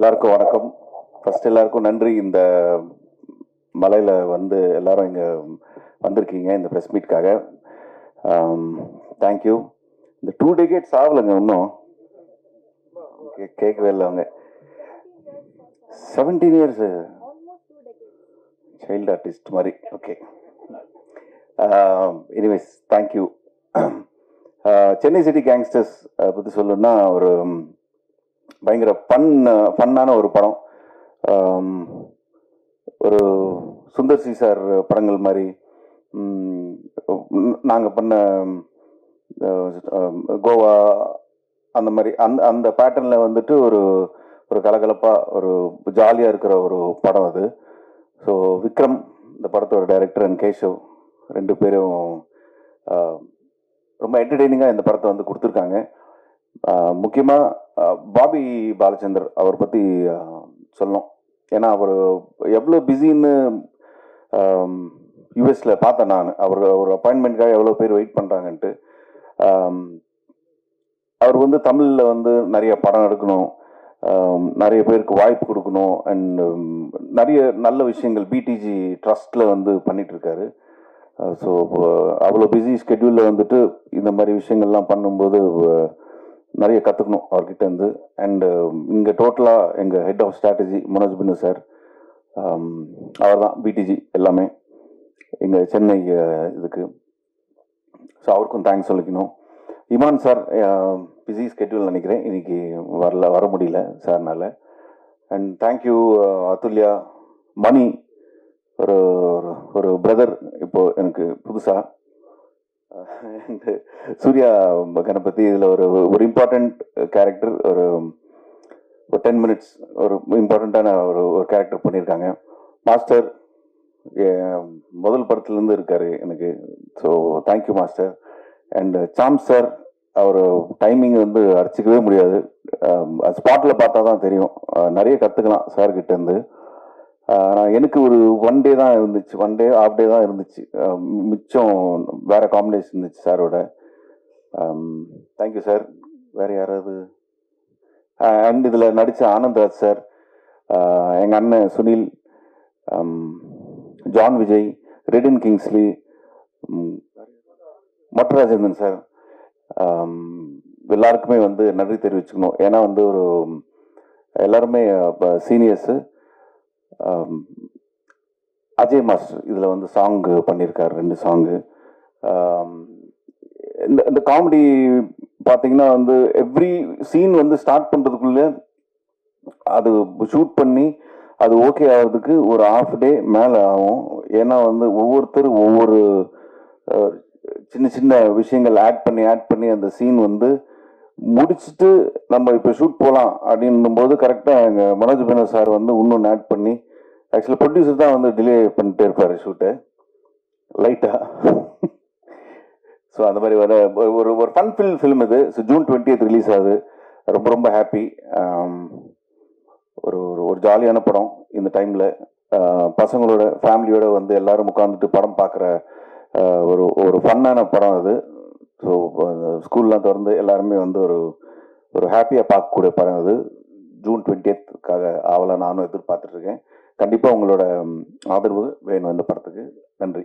எல்லாருக்கும் வணக்கம். ஃபர்ஸ்ட் எல்லாருக்கும் நன்றி. இந்த மலையில் வந்து எல்லாரும் இங்கே வந்திருக்கீங்க இந்த ப்ரெஸ் மீட்காக தேங்க்யூ இந்த டூ டேகேட்ஸ் ஆகலைங்க இன்னும். கேட்கவே இல்லை அவங்க. செவன்டீன் இயர்ஸ் சைல்டு ஆர்டிஸ்ட் மாதிரி. Okay anyways thank you Chennai city gangsters பற்றி சொல்லணும்னா ஒரு பயங்கர ஃபன் ஃபன்னான ஒரு படம். ஒரு சுந்தர் சி சார் படங்கள் மாதிரி. நாங்கள் பண்ண கோவா அந்த மாதிரி அந்த அந்த பேட்டர்னில் வந்துட்டு ஒரு ஒரு கலகலப்பாக ஒரு ஜாலியாக இருக்கிற ஒரு படம் அது. ஸோ விக்ரம் இந்த படத்தோட டைரக்டர் அண்ட் கேஷவ் ரெண்டு பேரும் ரொம்ப என்டர்டெய்னிங்காக இந்த படத்தை வந்து கொடுத்துருக்காங்க. முக்கியமாக பாபி பாலச்சந்தர் அவர் பற்றி சொல்லணும். ஏன்னா அவர் எவ்வளோ பிஸின்னு யூஎஸில் பார்த்தேன் நான். அவர் ஒரு அப்பாயின்மெண்ட்காக எவ்வளோ பேர் வெயிட் பண்ணுறாங்கன்ட்டு அவர் வந்து தமிழில் வந்து நிறைய படம் எடுக்கணும். நிறைய பேருக்கு வாய்ப்பு கொடுக்கணும். அண்ட் நிறைய நல்ல விஷயங்கள் பிடிஜி ட்ரஸ்ட்டில் வந்து பண்ணிகிட்ருக்காரு ஸோ அவ்வளோ பிஸி ஸ்கெட்யூலில் வந்துட்டு இந்த மாதிரி விஷயங்கள்லாம் பண்ணும்போது நிறைய கற்றுக்கணும் அவர்கிட்ட இருந்து. அண்டு இங்கே டோட்டலாக எங்கள் head of strategy Manoj Binnu sir அவர் தான் பிடிஜி எல்லாமே. எங்கள் சென்னை இதுக்கு. ஸோ அவருக்கும் தேங்க்ஸ் சொல்லிக்கணும். இமான் சார் பிஸி ஸ்கெட்யூல் நினைக்கிறேன். இன்றைக்கி வரல வர முடியல சார்னால அண்ட் தேங்க்யூ அதுல்யா. மணி ஒரு ஒரு- ஒரு பிரதர் இப்போது எனக்கு புதுசாக சூர்யா கணபதி இதில் ஒரு ஒரு இம்பார்ட்டண்ட் கேரக்டர் ஒரு ஒரு டென் மினிட்ஸ் ஒரு இம்பார்ட்டண்ட்டான ஒரு ஒரு கேரக்டர் பண்ணியிருக்காங்க. மாஸ்டர் முதல் படத்துலேருந்து இருக்கார் எனக்கு. So thank you master and Sam sir our timing வந்து அடிச்சிக்கவே முடியாது. Um, ஸ்பாட்டில் பார்த்தா தான் தெரியும். Uh, நிறைய கற்றுக்கலாம் சார் நான் எனக்கு ஒரு ஒன் டே தான் இருந்துச்சு. ஒன் டே ஆஃப் டே தான் இருந்துச்சு. மிச்சம் வேற காம்பினேஷன் இருந்துச்சு சாரோட தேங்க்யூ சார் வேற யாராவது? அண்ட் இதில் நடித்த ஆனந்த்ராஜ் சார் எங்கள் அண்ணன் சுனில் ஜான் விஜய் ரெடின் கிங்ஸ்லி ம், மொட்டராஜேந்திரன் சார் எல்லாருக்குமே வந்து நன்றி தெரிவிச்சுக்கணும். ஏன்னா வந்து ஒரு எல்லாருமே சீனியர்ஸு. அஜய் மாஸ்டர் இதில் வந்து சாங்கு பண்ணியிருக்காரு ரெண்டு சாங்கு இந்த இந்த காமெடி பார்த்தீங்கன்னா வந்து எவ்ரி சீன் வந்து ஸ்டார்ட் பண்ணுறதுக்குள்ளே அது ஷூட் பண்ணி அது ஓகே ஆகிறதுக்கு ஒரு ஆஃப் டே மேலே ஆகும். ஏன்னா வந்து ஒவ்வொருத்தர் ஒவ்வொரு சின்ன சின்ன விஷயங்கள் ஆட் பண்ணி ஆட் பண்ணி அந்த சீன் வந்து முடிச்சுட்டு நம்ம இப்போ ஷூட் போகலாம் அப்படின்னும் போது கரெக்டாக எங்கள் மனோஜ் பேனர் சார் வந்து இன்னொன்று ஆட் பண்ணி ஆக்சுவலி ப்ரொடியூசர் தான் வந்து டிலே பண்ணிட்டே இருப்பார் ஷூட்டை லைட்டாக ஸோ அந்த மாதிரி வர ஒரு- ஒரு ஃபன் ஃபில் ஃபிலிம் இது. ஸோ ஜூன் டுவெண்ட்டி ரிலீஸ் ஆகுது. ரொம்ப ரொம்ப ஹாப்பி um, ஒரு ஒரு ஒரு ஜாலியான படம் இந்த டைமில் uh, பசங்களோட ஃபேமிலியோட வந்து எல்லாரும் உட்காந்துட்டு படம் பார்க்குற uh, ஒரு ஒரு ஃபன்னான படம் அது. ஸோ ஸ்கூல்லாம் திறந்து எல்லாருமே வந்து ஒரு ஒரு ஹாப்பியாக பார்க்கக்கூடிய படம் அது. ஜூன் டுவெண்ட்டியத்துக்காக ஆவலாக நானும் எதிர்பார்த்துட்ருக்கேன் கண்டிப்பாக உங்களோட ஆதரவு வேணும் இந்த படத்துக்கு. நன்றி.